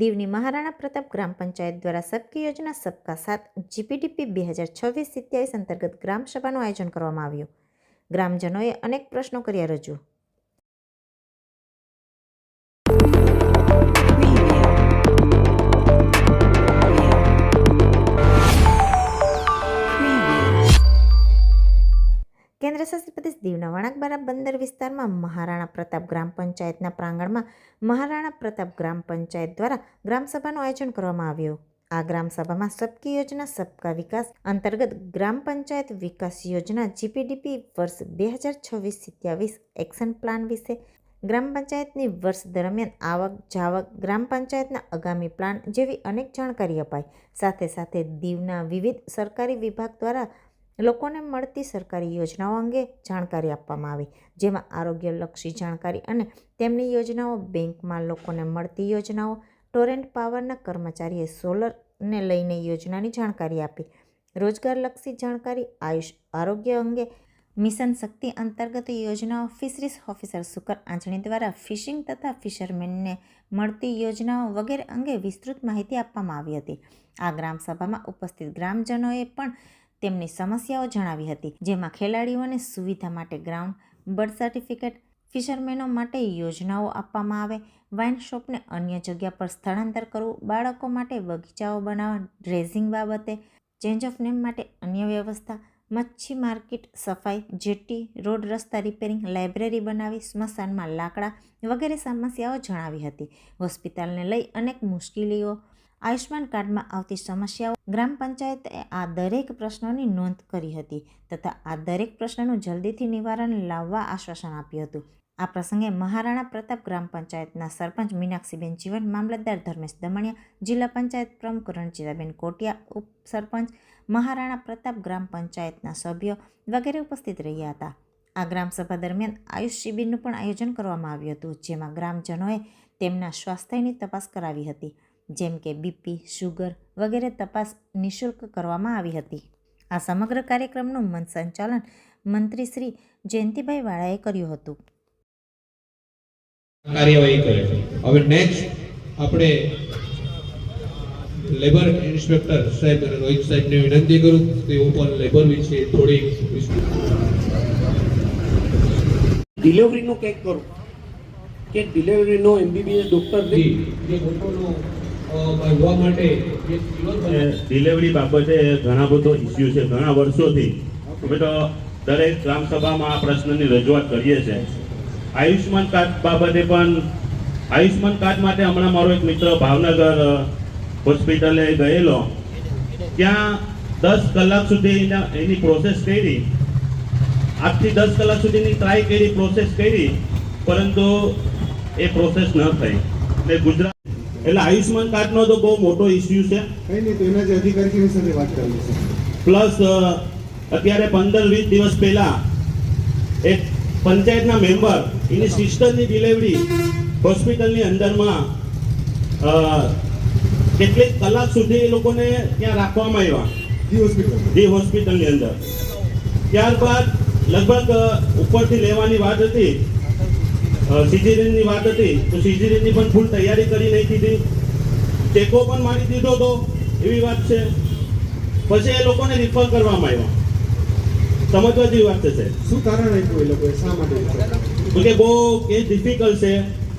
દીવની મહારાણા પ્રતાપ ગ્રામ પંચાયત દ્વારા સબકી યોજના સબકા સાથ જીપીડીપી બે હજાર છવ્વીસ સત્યાવીસ અંતર્ગત ગ્રામ સભાનું આયોજન કરવામાં આવ્યું. ગ્રામજનોએ અનેક પ્રશ્નો કર્યા રજૂ. કેન્દ્રશાસિત પ્રદેશ દીવના વણાકબારા બંદર વિસ્તારમાં મહારાણા પ્રતાપ ગ્રામ પંચાયતના પ્રાંગણમાં મહારાણા પ્રતાપ ગ્રામ પંચાયત દ્વારા ગ્રામસભાનું આયોજન કરવામાં આવ્યું. આ ગ્રામસભામાં સબકી યોજના, સબકા વિકાસ અંતર્ગત ગ્રામ પંચાયત વિકાસ યોજના જીપીડીપી વર્ષ બે હજાર છવ્વીસ સિત્યાવીસ એક્શન પ્લાન વિશે, ગ્રામ પંચાયતની વર્ષ દરમિયાન આવક જાવક, ગ્રામ પંચાયતના આગામી પ્લાન જેવી અનેક જાણકારી અપાઈ. સાથે સાથે દીવના વિવિધ સરકારી વિભાગ દ્વારા લોકોને મળતી સરકારી યોજનાઓ અંગે જાણકારી આપવામાં આવી. જેમાં આરોગ્યલક્ષી જાણકારી અને તેમની યોજનાઓ, બેંકમાં લોકોને મળતી યોજનાઓ, ટોરેન્ટ પાવરના કર્મચારીએ સોલરને લઈને યોજનાની જાણકારી આપી. રોજગારલક્ષી જાણકારી, આયુષ આરોગ્ય અંગે મિશન શક્તિ અંતર્ગત યોજનાઓ, ફિશરીઝ ઓફિસર સુકર આંચણી દ્વારા ફિશિંગ તથા ફિશરમેનને મળતી યોજનાઓ વગેરે અંગે વિસ્તૃત માહિતી આપવામાં આવી હતી. આ ગ્રામસભામાં ઉપસ્થિત ગ્રામજનોએ પણ તેમની સમસ્યાઓ જણાવી હતી, જેમાં ખેલાડીઓને સુવિધા માટે ગ્રાઉન્ડ, બર્થ સર્ટિફિકેટ, ફિશરમેનો માટે યોજનાઓ આપવામાં આવે, વાઇન શોપને અન્ય જગ્યા પર સ્થળાંતર કરવું, બાળકો માટે બગીચાઓ બનાવવા, ડ્રેઝિંગ બાબતે ચેન્જ ઓફ નેમ માટે અન્ય વ્યવસ્થા, મચ્છી માર્કેટ સફાઈ, જેટી, રોડ રસ્તા રિપેરિંગ, લાઇબ્રેરી બનાવી, સ્મશાનમાં લાકડા વગેરે સમસ્યાઓ જણાવી હતી. હોસ્પિટલને લઈ અનેક મુશ્કેલીઓ આયુષ્માન કાર્ડમાં આવતી સમસ્યાઓ ગ્રામ પંચાયતે આ દરેક પ્રશ્નોની નોંધ કરી હતી તથા આ દરેક પ્રશ્નનું જલ્દીથી નિવારણ લાવવા આશ્વાસન આપ્યું હતું. આ પ્રસંગે મહારાણા પ્રતાપ ગ્રામ પંચાયતના સરપંચ મીનાક્ષીબેન જીવન, મામલતદાર ધર્મેશ દમણિયા, જિલ્લા પંચાયત પ્રમુખ રણજીતાબેન કોટિયા ઉપસરપંચ મહારાણા પ્રતાપ ગ્રામ પંચાયતના સભ્યો વગેરે ઉપસ્થિત રહ્યા હતા. આ ગ્રામસભા દરમિયાન આયુષ શિબિરનું પણ આયોજન કરવામાં આવ્યું હતું, જેમાં ગ્રામજનોએ તેમના સ્વાસ્થ્યની તપાસ કરાવી હતી. જેમ કે બીપી શુગર વગેરે તપાસ નિઃશુલ્ક કરવામાં આવી હતી. આ સમગ્ર કાર્યક્રમનું મન સંચાલન મંત્રી શ્રી જયંતિભાઈ વાળાએ કર્યું હતું. કાર્યવાહી કરે હવે નેક્સ્ટ આપણે લેબર ઇન્સ્પેક્ટર સાહેબ અને રોહિત સાહેબને વિનંતી કરું તેઓ પણ લેબર વિશે થોડી ડિલિવરીનું કંઈક કરું. કે ડિલિવરીનો એમબીબીએસ ડોક્ટર જે ડિલિવરી બાબતે ઘણા બધો ઇસ્યુ છે, ઘણા વર્ષોથી. અમે તો દરેક ગ્રામસભામાં આ પ્રશ્નની રજૂઆત કરીએ છીએ. આયુષ્યમાન કાર્ડ બાબતે પણ, આયુષ્યમાન કાર્ડ માટે હમણાં મારો એક મિત્ર ભાવનગર હોસ્પિટલે ગયેલો. ત્યાં દસ કલાક સુધી એની પ્રોસેસ કરી. આજથી દસ કલાક સુધીની ટ્રાય કરી પ્રોસેસ કરી. પરંતુ એ પ્રોસેસ ન થઈ. એટલે ગુજરાત એટલે આયુષ્માન કાર્ડનો તો બહુ મોટો ઇસ્યુ છે. કઈ નહીં તો એના જે અધિકારીની સાથે વાત કરવી છે. પ્લસ અત્યારે પંદર વીસ દિવસ પહેલા એક પંચાયતના મેમ્બર એની સિસ્ટરની ડિલિવરી હોસ્પિટલની અંદરમાં કેટલીક કલાક સુધી એ લોકોને ત્યાં રાખવામાં આવ્યા. G hospital. જે હોસ્પિટલની અંદર. ત્યારબાદ લગભગ ઉપરથી લેવાની વાત હતી સિઝેરિયનની વાત હતી તો સિઝેરિયનની પણ ફૂલ તૈયારી કરી નાખી હતી. ટેકો પણ મારી દીધો હતો એવી વાત છે. પછી એ લોકોને રિફર કરવામાં આવ્યા. સમજવા જેવી વાત છે શું કારણ હતું એ લોકોએ? શા માટે? કે બહુ કે ડિફિકલ્ટ છે.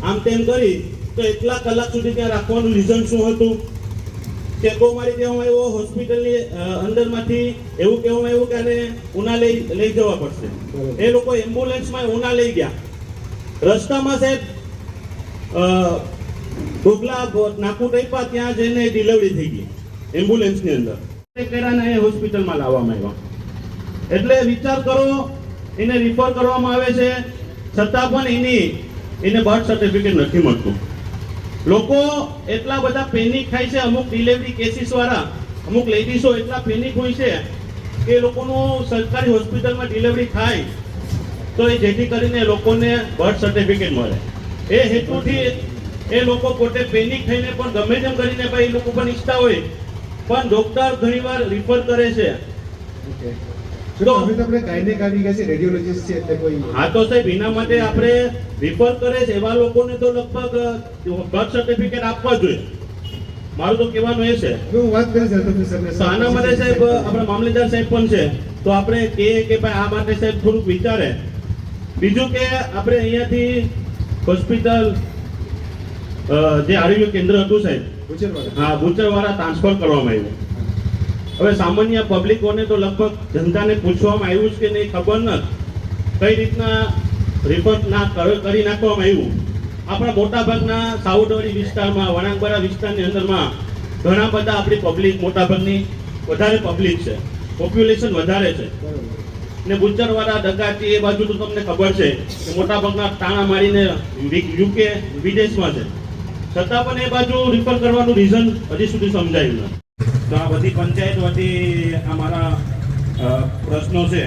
આમ તેમ કરી તો એટલા કલાક સુધી ત્યાં રાખવાનું રીઝન શું હતું? ટેકો મારી દેવામાં આવ્યો હોસ્પિટલની અંદરમાંથી એવું કહેવામાં આવ્યું કે આને ઉના લઈ લઈ જવા પડશે. એ લોકો એમ્બ્યુલન્સમાં ઉના લઈ ગયા. રસ્તામાં સાહેબ ઢોકલા નાકુ ટાઈપા ત્યાં જઈને ડિલિવરી થઈ ગઈ એમ્બ્યુલન્સની અંદર. કર્યાને એ હોસ્પિટલમાં લાવવામાં આવ્યા. એટલે વિચાર કરો, એને રિફર કરવામાં આવે છે, છતાં પણ એની, એને બર્થ સર્ટિફિકેટ નથી મળતું. લોકો એટલા બધા પેનિક થાય છે, અમુક ડિલિવરી કેસીસવાળા અમુક લેડીઝો એટલા પેનિક હોય છે, કે લોકોનું સરકારી હોસ્પિટલમાં ડિલિવરી થાય તો એ જેથી કરીને લોકોને બર્થ સર્ટિફિકેટ મળે. એ હેતુથી એ લોકો પોતે પેનિક થઈને પણ ગમે તેમ કરીને ભાઈ એ લોકો પણ ઈચ્છતા હોય. પણ ડોક્ટર ઘણીવાર રિફર કરે છે. હા તો સાહેબ એના માટે આપણે રિફર કરે છે. એવા લોકોને તો લગભગ બર્થ સર્ટિફિકેટ આપવા જોઈએ. મારું તો કહેવાનું એ છે. હું વાત કરી તો આના માટે સાહેબ આપણા મામલેદાર સાહેબ પણ છે. તો આપણે કે ભાઈ આ માટે સાહેબ થોડુંક વિચારે. બીજું કે આપણે અહીંયાથી હોસ્પિટલ જે આરોગ્ય કેન્દ્ર હતું સાહેબ હા ભૂચરવાળા ટ્રાન્સફર કરવામાં આવ્યું. હવે સામાન્ય પબ્લિકોને તો લગભગ જનતાને પૂછવામાં આવ્યું છે કે નહીં ખબર ન કઈ રીતના રિપોર્ટ ના કર- નાખવામાં આવ્યું. આપણા મોટાભાગના સાઉડવાળી વિસ્તારમાં વણાંગબરા વિસ્તારની અંદરમાં ઘણા બધા આપણી પબ્લિક મોટાભાગની વધારે પબ્લિક છે. પોપ્યુલેશન વધારે છે. ને ગુજરવાળા ડગાટી એ બાજુ તો તમને ખબર છે કે મોટાભાગના તાણા મારીને યુકે વિદેશમાં છે. છતાં પણ એ બાજુ રિફર કરવાનું રીઝન હજી સુધી સમજાયું નથી. તો આ બધી પંચાયત વતી આ મારા પ્રશ્નો છે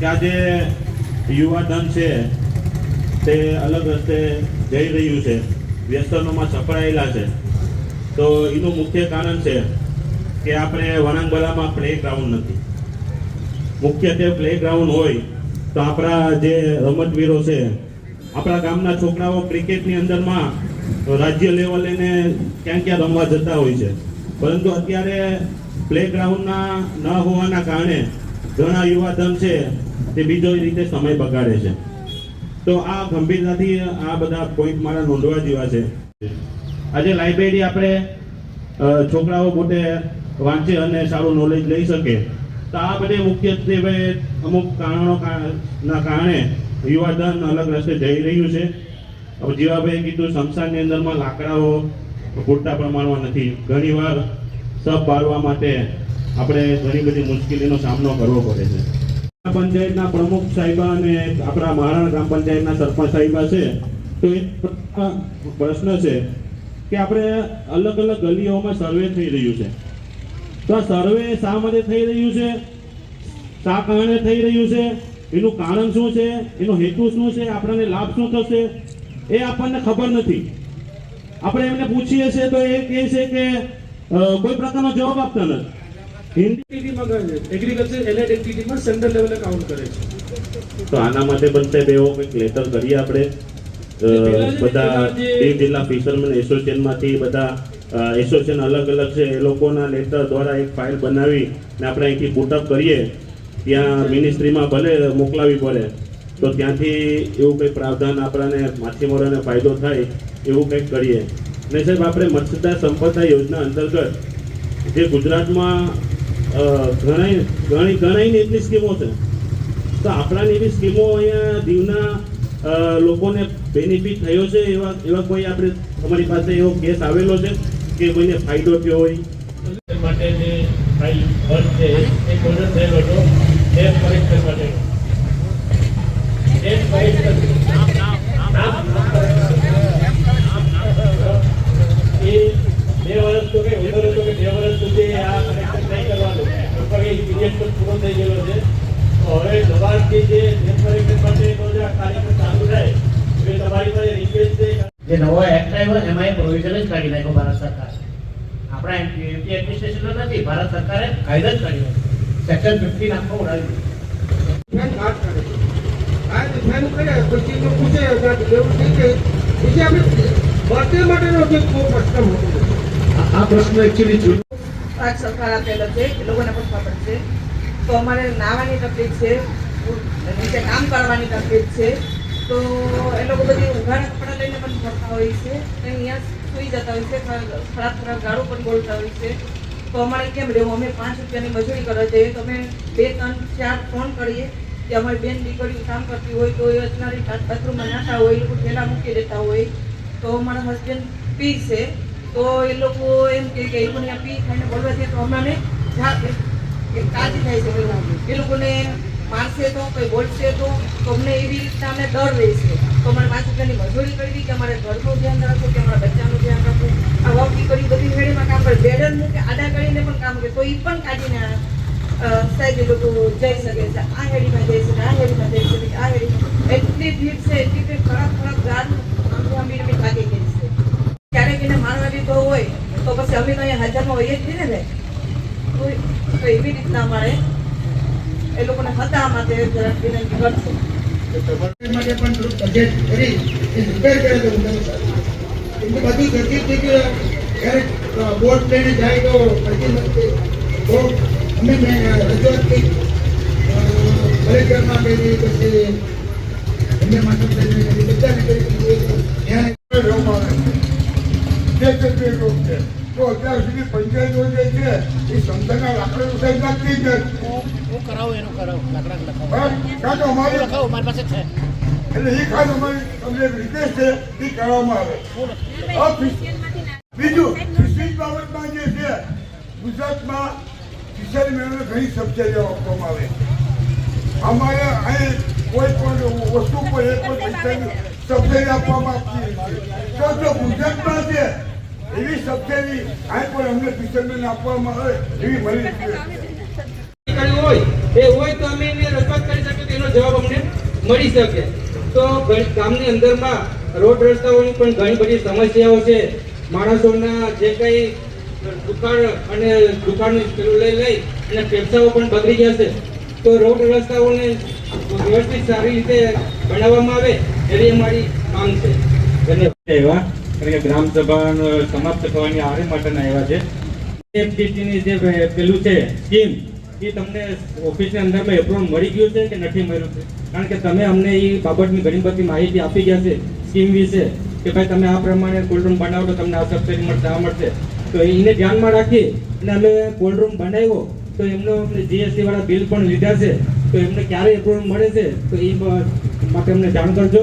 કે આ જે યુવા ધન છે તે અલગ રસ્તે જઈ રહ્યું છે, વ્યસનોમાં સપડાયેલા છે. તો એનું મુખ્ય કારણ છે કે આપણે વણાંગબલામાં પ્લે ગ્રાઉન્ડ નથી. મુખ્યત્વે પ્લે ગ્રાઉન્ડ હોય, તો આપણા જે રમતવીરો છે, આપણા ગામના છોકરાઓ ક્રિકેટની અંદરમાં રાજ્ય લેવલે ને ક્યાં ક્યાં રમવા જતા હોય છે. પરંતુ અત્યારે પ્લે ગ્રાઉન્ડના ન હોવાના કારણે ઘણા યુવાધન છે, તે બીજો રીતે સમય બગાડે છે. તો આ ગંભીરતાથી આ બધા પોઈન્ટ મારા નોંધવા જેવા છે. આજે લાઇબ્રેરી આપણે છોકરાઓ પોતે વાંચે અને સારું નોલેજ લઈ શકે. તો આ બધે મુખ્યત્વે અમુક કારણો ના કારણે યુવાધન અલગ રસ્તે જઈ રહ્યું છે. હવે જીવાભાઈએ કીધું સંસ્થાની અંદરમાં લાકડાઓ પૂરતા પ્રમાણમાં નથી. ઘણીવાર સબ બાળવા માટે આપણે ઘણી બધી મુશ્કેલીનો સામનો કરવો પડે છે. પંચાયતના પ્રમુખ સાહેબા અને આપણા મહારાણા ગ્રામ પંચાયતના સરપંચ સાહેબા છે. તો એક પ્રશ્ન છે કે આપણે અલગ અલગ ગલીઓમાં સર્વે થઈ રહ્યું છે. તો સર્વે શા માટે થઈ રહ્યું છે. શા કારણે થઈ રહ્યું છે? એનું કારણ શું છે? એનો હેતુ શું છે? આપણને લાભ શું થશે? એ આપણને ખબર નથી. આપણે એમને પૂછીએ છીએ તો એ કહે છે કે કોઈ પ્રકારનો જવાબ આપતા નથી. તો આના માટે પણ સાહેબ એવો કંઈક લેટર કરીએ આપણે. બધા દીવ જિલ્લા ફિશરમેન એસોસિએશનમાંથી બધા એસોસિએશન અલગ અલગ છે, એ લોકોના લેટર દ્વારા એક ફાઇલ બનાવી ને આપણે અહીંથી પુટઅપ કરીએ. ત્યાં મિનિસ્ટ્રીમાં ભલે મોકલાવી પડે, તો ત્યાંથી એવું કંઈક પ્રાવધાન આપણાને માછીમારોને ફાયદો થાય, એવું કંઈક કરીએ. ને સાહેબ, આપણે મત્સ્યદાર સંપદા યોજના અંતર્ગત જે ગુજરાતમાં ઘણી ઘણી ઘણી એટલી સ્કીમો છે. તો આપણાની એવી સ્કીમો અહીંયા દીવના લોકોને બેનિફિટ થયો છે એવા એવા કોઈ આપણે તમારી પાસે એવો કેસ આવેલો છે? કે કોઈને ફાયદો થયો હોય? માટે માટે. બે વર્ષ તો કે સુધી આ કરવાનું. લગભગ પૂરો થઈ ગયેલો છે. હવે નવારથી જે પરીક્ષણ માટેનો કાર્યક્રમ ચાલુ થાય, એ તમારી પાસે રિક્વેસ્ટ છે જે નવો એક્ટ આવ્યો એમાં એ પ્રોવિઝન જ કાઢી નાખ્યો ભારત સરકાર. આપણા એમપી એડમિનિસ્ટ્રેશન નથી ભારત સરકારે કાયદો જ કાઢ્યો સેક્શન ફિફ્ટીન આખો ઉડાવી આ પ્રશ્ન આ પ્રશ્ન એકચ્યુઅલી સરકાર આપેલો છે એ લોકોને પણ ખબર છે. તો અમારે નાવાની તકલીફ છે નીચે કામ કરવાની તકલીફ છે. તો એ લોકો બધી ઉઘાડા કપડાં લઈને પણ ફરતા હોય છે. અહીંયા સુઈ જતા હોય છે ખરાબ ખરાબ ગાળો પણ બોલતા હોય છે. તો અમારે કેમ રહેવું? અમે પાંચ રૂપિયાની મજૂરી કરવા જઈએ તો અમે બે, ત્રણ, ચાર ફોન કરીએ કે અમારી બેન દીકરીઓ કામ કરતી હોય તો એ અથનારી બાથરૂમમાં નાતા હોય, એ લોકો ઠેલા મૂકી દેતા હોય. તો મારા હસબન્ડ પી છે. તો એ લોકો એમ કે એ લોકોને પી ખાઈને બોલવા છે તો અમને એક થાય છે એ લોકોને મારશે તો, કોઈ બોલશે તો તમને એવી રીતના અમને ડર રહેશે. તો અમારે પાંચ રૂપિયાની મજૂરી કરવી કે અમારે ઘરનું ધ્યાન રાખવું કે અમારા બચ્ચાનું ધ્યાન રાખવું? આ વર્ક કરી બધી મેળીમાં કામ કરે. બેડર મૂકે, આડા કરીને પણ કામ કરે. તો એ પણ કાઢીને સાહેબ એ લોકો જઈ શકે છે. આ હેડીમાં જઈ શકે, આ હેડીમાં જઈ શકે, આ હેડીમાં. એટલી ભીડ છે, એટલી ભીડ ખરાબ ખરાબ ગાડી આમ મીડ મીડ લાગી ગઈ છે. ક્યારેક એને મારવાની તો હોય, તો પછી અમે તો અહીંયા હાજરમાં હોઈએ જ નહીં ને તો એવી રીતના અમારે હતા માટે વિનંતી કરશું. માટે પણ થોડુંક બજેટ કરી એ રિપેર કરે તો બધી ગતિ ક્યારેક બોટ લઈને જાય તો પછી બહુ અમે રજૂઆત કરી. કલેક્ટરમાં કરી પછી એમને માટે બધાને કરી તે તે છે. તો અત્યાર સુધી પંચાયતો જે છે એ સંસ્થાના લાકડા ઉઠાઈ નાખતી જ. હું કરાવું એનું કરાવું. લાકડા લખાવું. કાં તો અમારે લખાવું મારી પાસે છે. એટલે એ ખાસ અમારી તમને રિક્વેસ્ટ છે એ કરવામાં આવે. બીજું ફિશિંગ બાબતમાં જે છે ગુજરાતમાં ફિશરી મેળવે ઘણી સબસિડીઓ આપવામાં આવે અમારે અહીં કોઈ પણ વસ્તુ પર એક પણ પૈસાની સબસિડી આપવામાં આવતી નથી. તો જો ગુજરાતમાં છે એવી સબસિડી અહીં પણ અમને પિક્ચરમેન આપવામાં આવે એવી મળી છે હોય એ હોય તો અમે એને રજૂઆત કરી શકીએ તો એનો જવાબ અમને મળી શકે. તો ગામની અંદરમાં રોડ રસ્તાઓની પણ ઘણી બધી સમસ્યાઓ છે. માણસોના જે કંઈ દુકાળ અને દુકાળની પેલું લઈ લઈ અને ફેફસાઓ પણ બગડી જશે તો રોડ રસ્તાઓને વ્યવસ્થિત સારી રીતે બનાવવામાં આવે એવી અમારી માંગ છે. ધન્યવાદ. એવા કારણ કે ગ્રામ સભા સમાપ્ત થવાની આરે માટેના આવ્યા છે. એફડીટીની જે પેલું છે સ્કીમ એ તમને ઓફિસની અંદરમાં એપ્રુવલ મળી ગયું છે કે નથી મળ્યું છે? કારણ કે તમે અમને એ બાબતની ઘણી બધી માહિતી આપી ગયા છે સ્કીમ વિશે, કે ભાઈ તમે આ પ્રમાણે કોલ્ડ રૂમ બનાવો તો તમને આ સબસિડી મળશે, આ મળશે. તો એને ધ્યાનમાં રાખી અને અમે કોલ્ડ રૂમ બનાવ્યો, તો એમનો જીએસટી વાળા બિલ પણ લીધા છે, તો એમને ક્યારે એપ્રુવલ મળે છે, તો એ માટે અમને જાણ કરજો.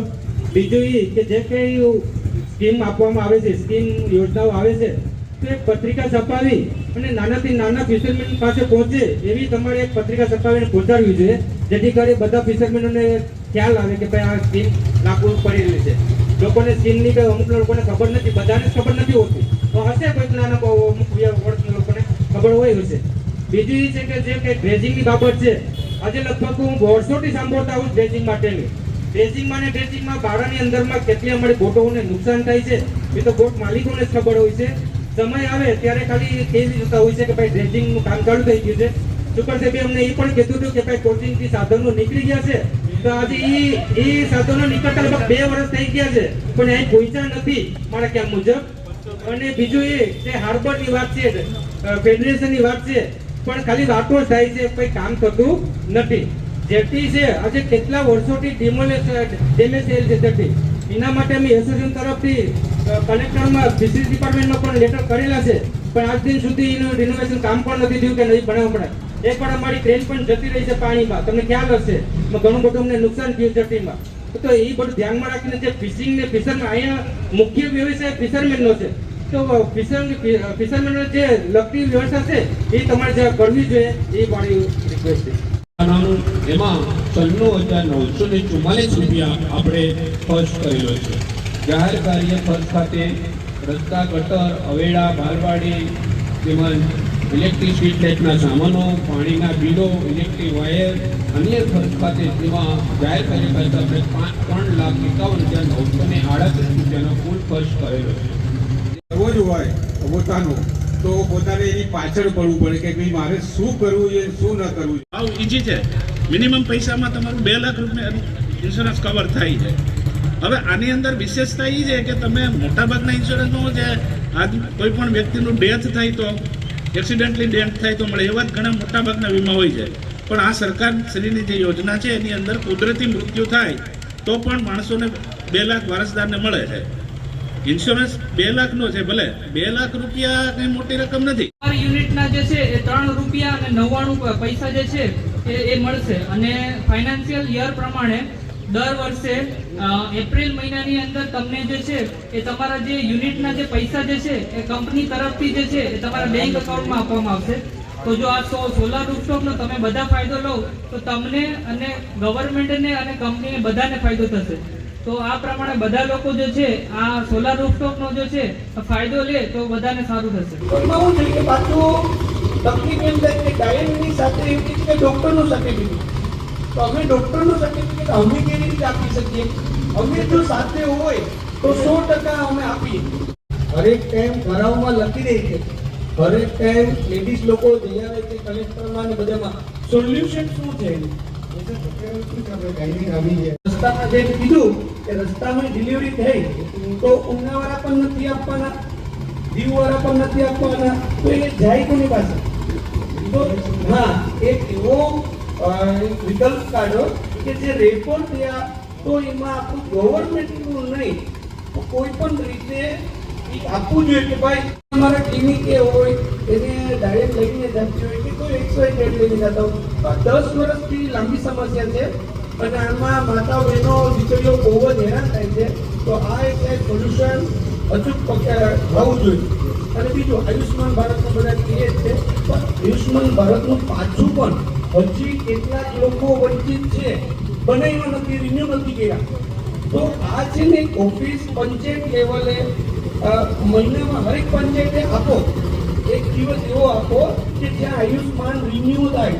બીજું એ કે જે કંઈ સ્કીમ આપવામાં આવે છે, સ્કીમ યોજનાઓ આવે છે, તો એક પત્રિકા છપાવી અને નાનાથી નાના ફિશરમેન પાસે પહોંચે એવી તમારે એક પત્રિકા છપાવીને પહોંચાડવી જોઈએ, જેથી કરી બધા ફિશરમેનોને ખ્યાલ આવે કે ભાઈ આ સ્કીમ લાગુ રહી છે. લોકોને સ્કીમની કે અમુક લોકોને ખબર નથી, બધાને ખબર નથી હોતી. તો હશે કોઈક નાના બહુ અમુક વર્ષના લોકોને ખબર હોય હશે. બીજી છે કે જે કંઈ ડ્રેજિંગની બાબત છે, આજે લગભગ હું વર્ષોથી સાંભળતા આવું ડ્રેજિંગ માટેની. ડ્રેજિંગમાં ને ડ્રેજિંગમાં ભાડાની અંદરમાં કેટલી અમારી બોટોને નુકસાન થાય છે, એ તો બોટ માલિકોને જ ખબર હોય છે. સમય આવે ત્યારે ખાલી કેવી જોતા હોય છે કે ભાઈ ડ્રેસિંગનું કામ ચાલુ થઈ ગયું છે. સુપર સાહેબે અમને એ પણ કીધું હતું કે ભાઈ કોચિંગથી સાધનો નીકળી ગયા છે. તો આજે એ એ સાધનો નીકળતા લગભગ બે વર્ષ થઈ ગયા છે. પણ અહીં પહોંચ્યા નથી મારા ક્યાં મુજબ. અને બીજું એ કે હાર્બરની વાત છે ફેડરેશનની વાત છે, પણ ખાલી વાતો થાય છે, કોઈ કામ થતું નથી. જેટી છે, આજે કેટલા વર્ષોથી ડિમોલેશ ડેમેજ થયેલ છે જેટી. એના માટે અમે એસોસિએશન તરફથી કલેક્ટરમાં ફિશરીઝ ડિપાર્ટમેન્ટમાં પણ લેટર કરેલા છે. પણ આજ દિન સુધી એનું રિનોવેશન કામ પણ નથી થયું કે નહીં બનાવવું પડે. એક પણ અમારી ટ્રેન પણ જતી રહી છે પાણીમાં. તમને ખ્યાલ હશે ઘણું બધું અમને નુકસાન થયું જટીમાં. તો એ બધું ધ્યાનમાં રાખીને જે ફિશિંગ ને ફિશરમાં અહીંયા મુખ્ય વ્યવસાય ફિશરમેનનો છે. તો ફિશરમેન ફિશરમેનનો જે લગતી વ્યવસ્થા છે, એ તમારે જે કરવી જોઈએ, એ મારી રિક્વેસ્ટ છે. એમાં ત્રણું હજાર નવસો ને ચુમ્માલીસ રૂપિયા આપણે ખર્ચ કરેલો છે. જાહેર કાર્ય ખર્ચ ખાતે રસ્તા, ગટર, અવેડા, બારવાડી, તેમજ ઇલેક્ટ્રિસિટી ટાઈપના સામાનો, પાણીના બિલો, ઇલેક્ટ્રિક વાયર, અન્ય ખર્ચ ખાતે જેમાં જાહેર કાર્ય ખાતે આપણે પાંચ, ત્રણ લાખ એકાવન હજાર નવસો ને આડત્રીસ રૂપિયાનો કુલ ખર્ચ કરેલો છે. રોજ હોય પોતાનું તો પોતાને એની પાછળ પડવું પડે કે ભાઈ મારે શું કરવું છે, શું ન કરવું ભાવ ઈજી છે. મિનિમમ પૈસામાં તમારું બે લાખ રૂપિયા ઇન્સ્યોરન્સ કવર થાય છે. હવે આની અંદર વિશેષતા એ છે કે તમે મોટાભાગના ઇન્સ્યોરન્સમાં છે આજ કોઈ પણ વ્યક્તિનું ડેથ થાય તો એક્સિડન્ટલી ડેથ થાય તો મળે, એવા જ ઘણા મોટાભાગના વીમા હોય છે. પણ આ સરકાર શ્રીની જે યોજના છે, એની અંદર કુદરતી મૃત્યુ થાય, તો પણ માણસોને બે લાખ વારસદારને મળે છે. ઇન્સ્યોરન્સ બે લાખનો છે, ભલે. બે લાખ રૂપિયા કઈ મોટી રકમ નથી. યુનિટના જે છે, એ ત્રણ રૂપિયા અને નવ્વાણું પૈસા જે છે, એ મળશે. અને ફાઇનાન્શિયલ યર પ્રમાણે દર વર્ષે એપ્રિલ મહિનાની અંદર તમને જે છે, એ તમારા જે યુનિટના જે પૈસા જે છે, એ કંપની તરફથી જે છે, એ તમારા બેંક અકાઉન્ટમાં આપવામાં આવશે. તો જો આ સો સોલાર રૂફટોપનો તમે બધા ફાયદો લો, તો તમને અને ગવર્મેન્ટને અને કંપનીને બધાને ફાયદો થશે. તો આ પ્રમાણે બધા લોકો જે છે આ સોલાર રૂફટોપનો જે છે ફાયદો લે તો બધાને સારું થશે. એવું છે કે પાછું તકલીફ એમ થાય કે ગાયનની સાથે કે છે કે ડૉક્ટરનું સર્ટિફિકેટ તો અમે ડૉક્ટરનું સર્ટિફિકેટ અમે કેવી રીતે આપી શકીએ? અમે જો સાથે હોય તો સો ટકા અમે આપીએ. હરેક ટાઈમ ભરાવમાં લખી દે છે. હરેક ટાઈમ લેડીઝ લોકો જઈ આવે છે કલેક્ટરમાં ને બધામાં. સોલ્યુશન શું છે? એનું? કે એવો વિકલ્પ કાઢો કે જે રેકોર્ડ થયા તો એમાં આખું ગવર્મેન્ટનું નહીં કોઈ પણ રીતે આપવું જોઈએ કે ભાઈ, અમારા ક્લિનિકે હોય, એને ડાયરેક્ટ લઈને જતી હોય કે કોઈ વર્ષથી લાંબી સમસ્યા છે આમાં માતા બહેનો બહુ જ હેરાન થાય છે. તો આ એક સોલ્યુશન અચૂક હોવું જોઈએ. અને બીજું, આયુષ્યમાન ભારતનું બધા કહે છે, પણ આયુષ્માન ભારતનું પાછું પણ હજી કેટલાક લોકો વંચિત છે. બનાવ્યા નથી રિન્યુ નથી ગયા તો આ છે ને ઓફિસ પંચાયત લેવલે મહિનામાં હરેક પંચાયતે આપો. એક દિવસ એવો આપો કે જ્યાં આયુષ્માન રિન્યુ થાય.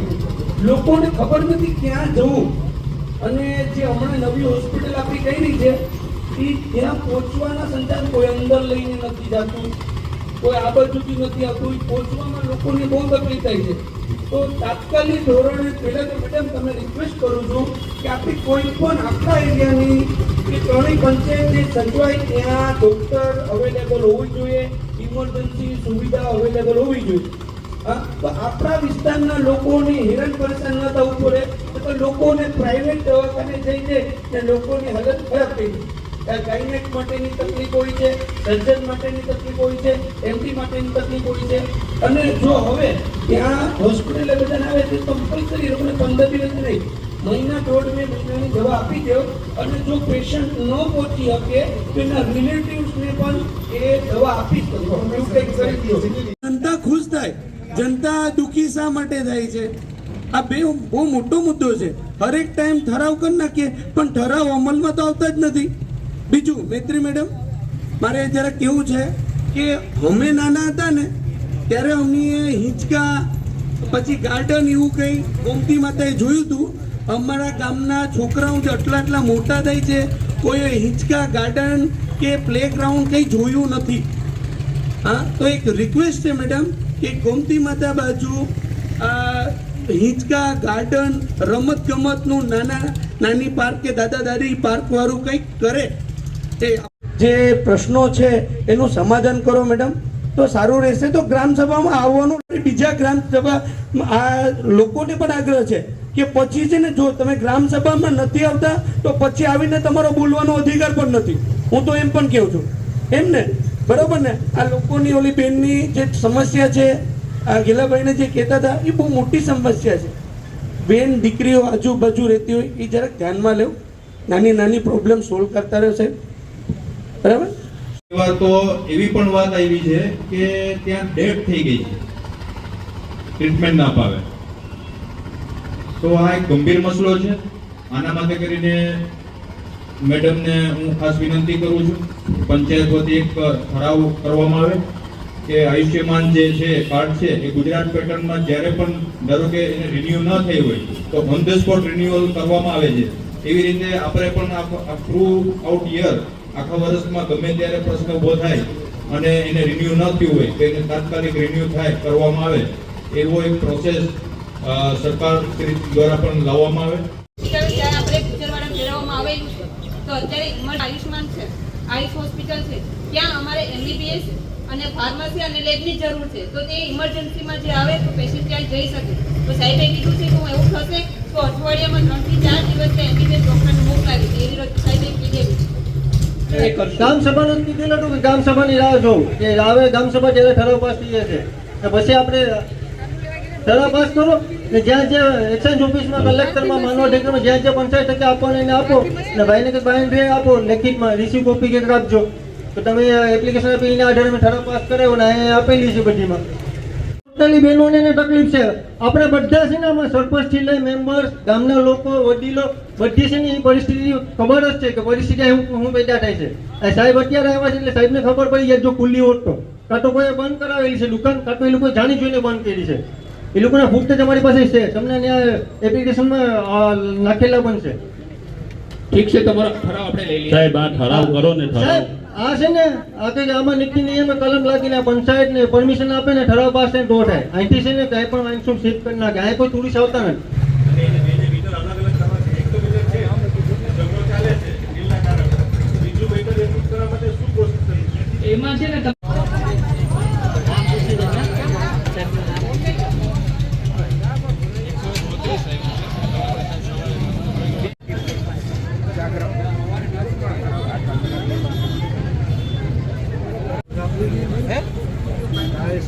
લોકોને ખબર નથી ક્યાં જવું. અને જે હમણાં નવી હોસ્પિટલ આપણી કરી છે, એ ત્યાં પહોંચવાના સંચાર કોઈ અંદર લઈને નથી જતું. કોઈ આ બાજુથી નથી આવતું. પહોંચવામાં લોકોને બહુ તકલીફ થાય છે. તો તાત્કાલિક ધોરણે પહેલા તો મેડમ તમને રિક્વેસ્ટ કરું છું કે આપણી કોઈ પણ આખા એરિયાની કે ત્રણેય પંચાયતને સચવાય ત્યાં ડૉક્ટર અવેલેબલ હોવું જોઈએ. ઇમરજન્સી સુવિધા અવેલેબલ હોવી જોઈએ. હા, આપણા વિસ્તારના લોકોને હેરાન પરેશાન ન થવું પડે. તો લોકોને પ્રાઇવેટ દવાખાને જઈને તે લોકોની હાલત ખરાબ થઈ ગઈ. ગાયનેક માટેની તકલીફ હોય છે સર્જન માટેની તકલીફ હોય છે એમડી માટેની તકલીફ હોય છે. અને જો હવે ત્યાં હોસ્પિટલે બધાને આવે છે કમ્પલસરી લોકોને પંદર દિવસ નહીં. મહિના દોઢ બે મહિનાની દવા આપી દો અને જો પેશન્ટ ન પહોંચી શકે તો એના રિલેટિવ્સને પણ એ દવા આપી દો. જનતા ખુશ થાય. જનતા દુઃખી શા માટે થાય છે? આ બે બહુ મોટો મુદ્દો છે. હરેક ટાઈમ ઠરાવ કરી નાખીએ પણ ઠરાવ અમલમાં તો આવતા જ નથી. બીજું મૈત્રી મેડમ મારે જરા કેવું છે કે અમે નાના હતા ને ત્યારે અમને હિંચકા પછી ગાર્ડન એવું કંઈ ગોમતી માતાએ જોયું હતું. અમારા ગામના છોકરાઓ આટલા આટલા મોટા થાય છે. કોઈ હિંચકા ગાર્ડન કે પ્લેગ્રાઉન્ડ કંઈ જોયું નથી. હા, તો એક રિક્વેસ્ટ છે મેડમ કે ગોમતી માતા બાજુ હિંચકા ગાર્ડન રમત ગમતનું નાના, નાની પાર્ક કે દાદા દાદી પાર્ક વાળું કંઈક કરે. એ જે પ્રશ્નો છે એનું સમાધાન કરો મેડમ તો સારું રહેશે. તો ગ્રામ સભામાં આવવાનું બીજા ગ્રામ સભા આ લોકોને પણ આગ્રહ છે. કે પછી છે ને જો તમે ગ્રામ સભામાં નથી આવતા, તો પછી આવીને તમારો બોલવાનો અધિકાર પણ નથી. હું તો એમ પણ કહું છું. એમ ને? બરોબર ને? આ લોકોની ઓલી બેનની જે સમસ્યા છે, આ ગેલાભાઈને જે કહેતા હતા, એ બહુ મોટી સમસ્યા છે. બેન દીકરીઓ આજુબાજુ રહેતી હોય, એ જરાક ધ્યાનમાં લેવું. નાની નાની પ્રોબ્લેમ સોલ્વ કરતા રહેશે. બરાબર? એવા તો એવી પણ વાત આવી છે કે ત્યાં ડેથ થઈ ગઈ છે. ટ્રીટમેન્ટ ના પાવે તો આ એક ગંભીર મસલો છે. આના માટે કરીને મેડમને હું ખાસ વિનંતી કરું છું. પંચાયત વતી એક ઠરાવ કરવામાં આવે કે આયુષ્યમાન જે છે કાર્ડ છે, એ ગુજરાત પેટર્નમાં જ્યારે પણ ધારો કે એને રિન્યુ ન થઈ હોય, તો ઓન ધ સ્પોટ રિન્યુઅલ કરવામાં આવે છે. એવી રીતે આપણે પણ થ્રુ આઉટ યર આખા વર્ષમાં ગમે ત્યારે પ્રશ્ન ઊભો થાય અને એને રિન્યુ ન થયું હોય, તો એને તાત્કાલિક રિન્યુ થાય, કરવામાં આવે. એવો એક પ્રોસેસ સરકાર દ્વારા પણ લાવવામાં આવે? આવેલું છે તો અત્યારે ઇમર આયુષ્માન છે આયુષ હોસ્પિટલ છે ત્યાં અમારે એમબીબીએસ અને ફાર્મસી અને લેબની જરૂર છે. તો તે ઇમરજન્સીમાં જે આવે તો પેશન્ટ ત્યાં જઈ શકે. તો સાહેબે કીધું છે કે એવું થશે તો અઠવાડિયામાં ત્રણથી ચાર દિવસ એમબીબીએસ ડૉક્ટરને મોકલાવી છે એવી રીતે સાહેબે કીધેલું ગામ સભાનું કીધેલું હતું કે ગામ સભાની રાહ જોઉં. કે આવે ગામ સભા જ્યારે ઠરાવ પાસ થઈ જશે તો પછી આપણે ઠરાવ પાસ કરો ને જ્યાં જ્યાં એક્સચેન્જ ઓફિસમાં કલેક્ટરમાં માનવ ઠેકરમાં જ્યાં જ્યાં પંચાયત ટકા આપવાનું એને આપો ને ભાઈને કંઈક બાઈને આપો લેખિતમાં રિસીવ કોપી કંઈક આપજો તો તમે એપ્લિકેશન આપી એના આધારે મેં ઠરાવ પાસ કરાવ્યો ને અહીંયા આપેલી છે બધીમાં. ટોટલી બહેનોને એને તકલીફ છે. આપણે બધા છે ને આમાં સરપંચથી લઈ મેમ્બર્સ ગામના લોકો વડીલો બધી છે ને એ પરિસ્થિતિ ખબર જ છે કે પરિસ્થિતિ હું હું પેદા થાય છે. આ સાહેબ અત્યારે આવ્યા છે એટલે સાહેબને ખબર પડી જાય જો ખુલ્લી હોત તો કાં તો કોઈ બંધ કરાવેલી છે દુકાન કાં તો એ લોકો જાણી જોઈને બંધ કરી છે. એ લોકોના ફૂટ તમારી પાસે છે. તમને એપ્લિકેશનમાં નાખેલા પણ છે. ઠીક છે તમારો ઠરાવ આપણે લઈ લઈએ. સાહેબ આ ઠરાવ કરો ને ઠરાવ. આ છે ને આ કંઈક આમાં નીતિ નિયમે કલમ લાગીને પંચાયત ને પરમિશન આપે ને ઠરાવ પાસ તો થાય અહીંથી છે ને કાંઈ પણ શોપ શિફ્ટ કરી નાખે. અહીં કોઈ ટુરિસ્ટ આવતા નથી. એમાં છે ને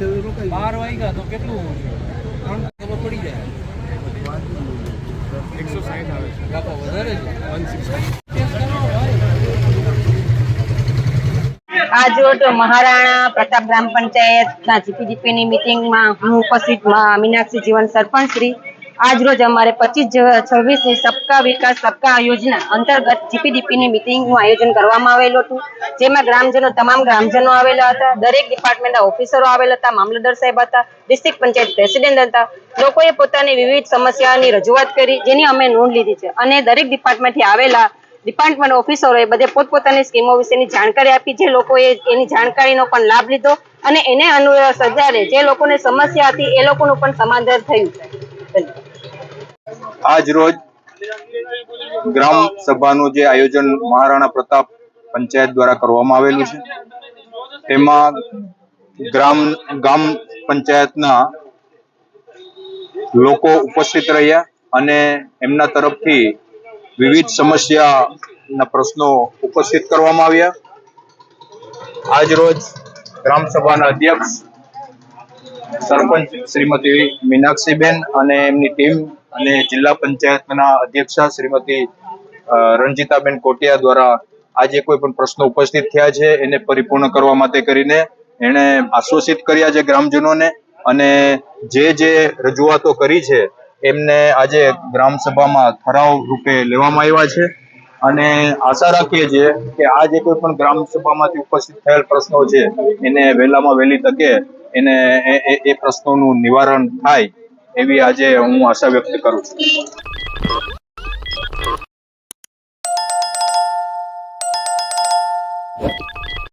બાર વાગ્યા તો કેટલું ત્રણ ખબર પડી જાય. એકસો સાહીઠ આવે છે. બાપા વધારે છે? વન આજરોજ મહારાણા પ્રતાપ ગ્રામ પંચાયતના જીપીજીપીની મિટિંગમાં હું ઉપસ્થિત મા- મીનાક્ષી જીવન સરપંચ શ્રી આજરોજ અમારે પચીસ છવ્વીસની સબકા વિકાસ સબકા યોજના અંતર્ગત જીપીડીપીની મિટિંગનું આયોજન કરવામાં આવેલું હતું. જેમાં ગ્રામજનો, તમામ ગ્રામજનો આવેલા હતા, દરેક ડિપાર્ટમેન્ટના ઓફિસરો આવેલા હતા, મામલતદાર સાહેબ હતા, ડિસ્ટ્રિક્ટ પંચાયત પ્રેસિડેન્ટ હતા. લોકોએ પોતાની વિવિધ સમસ્યાની રજૂઆત કરી, જેની અમે નોંધ લીધી છે. અને દરેક ડિપાર્ટમેન્ટથી આવેલા ડિપાર્ટમેન્ટ ઓફિસરોએ બધે પોતપોતાની સ્કીમો વિશેની જાણકારી આપી, જે લોકોએ એની જાણકારીનો પણ લાભ લીધો અને એને અનુસારે જે લોકોને સમસ્યા હતી, એ લોકોનું પણ સમાધાન થયું. આજ રોજ ગ્રામ સભાનું જે આયોજન મહારાણા પ્રતાપ પંચાયત દ્વારા કરવામાં આવેલું છે. તેમાં ગ્રામ, ગામ પંચાયતના લોકો ઉપસ્થિત રહ્યા અને એમના તરફથી વિવિધ સમસ્યાના પ્રશ્નો ઉપસ્થિત કરવામાં આવ્યા. આજ રોજ ગ્રામ સભાના અધ્યક્ષ સરપંચ શ્રીમતી મીનાક્ષીબેન અને એમની ટીમ અને જિલ્લા પંચાયતના અધ્યક્ષા શ્રીમતી અ, રંજીતાબેન કોટિયા દ્વારા આજે કોઈ પણ પ્રશ્નો ઉપસ્થિત થયા છે એને પરિપૂર્ણ કરવા માટે કરીને એણે આશ્વાસિત કર્યા છે ગ્રામજનોને અને જે જે રજૂઆતો કરી છે એમને આજે ગ્રામસભામાં ઠરાવ રૂપે લેવામાં આવ્યા છે. અને આશા રાખીએ છીએ કે આ જે કોઈ પણ ગ્રામ સભામાંથી ઉપસ્થિત થયેલ પ્રશ્નો છે એને વહેલામાં વહેલી તકે એને એ પ્રશ્નોનું નિવારણ થાય. એવી આજે હું આશા વ્યક્ત કરું છું.